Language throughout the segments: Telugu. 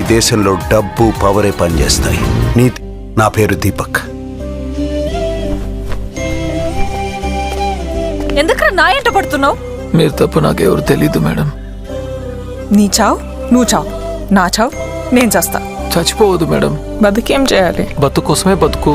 ఈ దేశంలో డబ్బు పవరే పనిచేస్తాయి. నీతి నా పేరు దీపక్. ఎందుకు నా ఎంట పడుతున్నావు? మీరు తప్ప నాకెవరు తెలీదు మేడం. నీ చావు నువ్వు చావు. నా చావు నేను చేస్తా. చచ్చిపోవద్దు మేడం. బతికేం చేయాలి? బతుకు కోసమే బతుకు.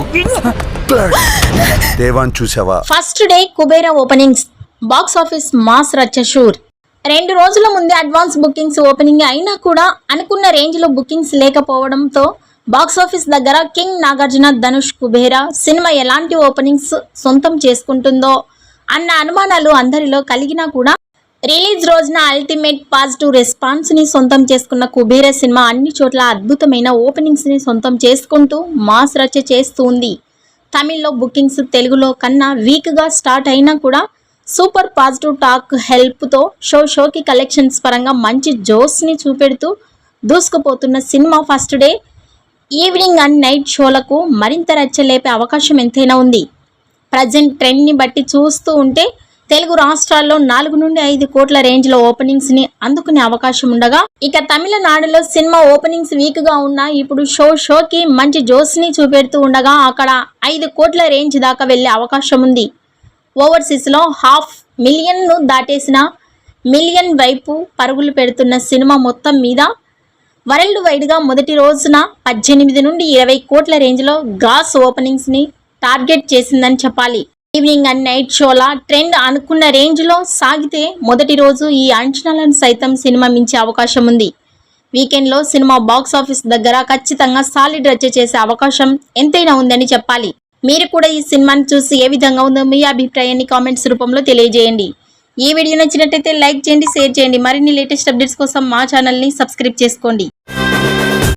దేవాన్ చూసావా? First day Kubera openings box office mass రచ్చషూర్ రెండు రోజుల ముందే అడ్వాన్స్ బుకింగ్స్ ఓపెనింగ్ అయినా కూడా అనుకున్న రేంజ్లో బుకింగ్స్ లేకపోవడంతో బాక్స్ ఆఫీస్ దగ్గర కింగ్ నాగార్జున ధనుష్ కుబేరా సినిమా ఎలాంటి ఓపెనింగ్స్ సొంతం చేసుకుంటుందో అన్న అనుమానాలు అందరిలో కలిగినా కూడా రిలీజ్ రోజున అల్టిమేట్ పాజిటివ్ రెస్పాన్స్ని సొంతం చేసుకున్న కుబేర సినిమా అన్ని చోట్ల అద్భుతమైన ఓపెనింగ్స్ని సొంతం చేసుకుంటూ మాస్ రచ్చ చేస్తూ ఉంది. తమిళ్ళో బుకింగ్స్ తెలుగులో కన్నా వీక్గా స్టార్ట్ అయినా కూడా సూపర్ పాజిటివ్ టాక్ హెల్ప్తో షో షోకి కలెక్షన్స్ పరంగా మంచి జోస్ని చూపెడుతూ దూసుకుపోతున్న cinema first day evening and night షోలకు మరింత రచ్చలేపే అవకాశం ఎంతైనా ఉంది. ప్రజెంట్ ట్రెండ్ని బట్టి చూస్తూ ఉంటే తెలుగు రాష్ట్రాల్లో నాలుగు నుండి ఐదు కోట్ల రేంజ్లో ఓపెనింగ్స్ని అందుకునే అవకాశం ఉండగా ఇక తమిళనాడులో సినిమా ఓపెనింగ్స్ వీక్గా ఉన్నా ఇప్పుడు షో షోకి మంచి జోస్ని చూపెడుతూ ఉండగా అక్కడ ఐదు కోట్ల రేంజ్ దాకా వెళ్ళే అవకాశం ఉంది. ఓవర్సీస్లో హాఫ్ మిలియన్ను దాటేసిన మిలియన్ వైపు పరుగులు పెడుతున్న సినిమా మొత్తం మీద వరల్డ్ వైడ్గా మొదటి రోజున పద్దెనిమిది నుండి ఇరవై కోట్ల రేంజ్లో గ్రాస్ ఓపెనింగ్స్ని టార్గెట్ చేసిందని చెప్పాలి. ఈవినింగ్ అండ్ నైట్ షోల ట్రెండ్ అనుకున్న రేంజ్లో సాగితే మొదటి రోజు ఈ అంచనాలను సైతం సినిమా మించే అవకాశం ఉంది. వీకెండ్లో సినిమా బాక్స్ ఆఫీస్ దగ్గర ఖచ్చితంగా సాలిడ్ రచ్చ చేసే అవకాశం ఎంతైనా ఉందని చెప్పాలి. మీరు కూడా ఈ సినిమాని చూసి ఏ విధంగా ఉందో మీ అభిప్రాయాన్ని కామెంట్స్ రూపంలో తెలియజేయండి. ఈ వీడియో నచ్చినట్టయితే లైక్ చేయండి షేర్ చేయండి. మరిన్ని లేటెస్ట్ అప్డేట్స్ కోసం మా ఛానల్ని సబ్స్క్రైబ్ చేసుకోండి.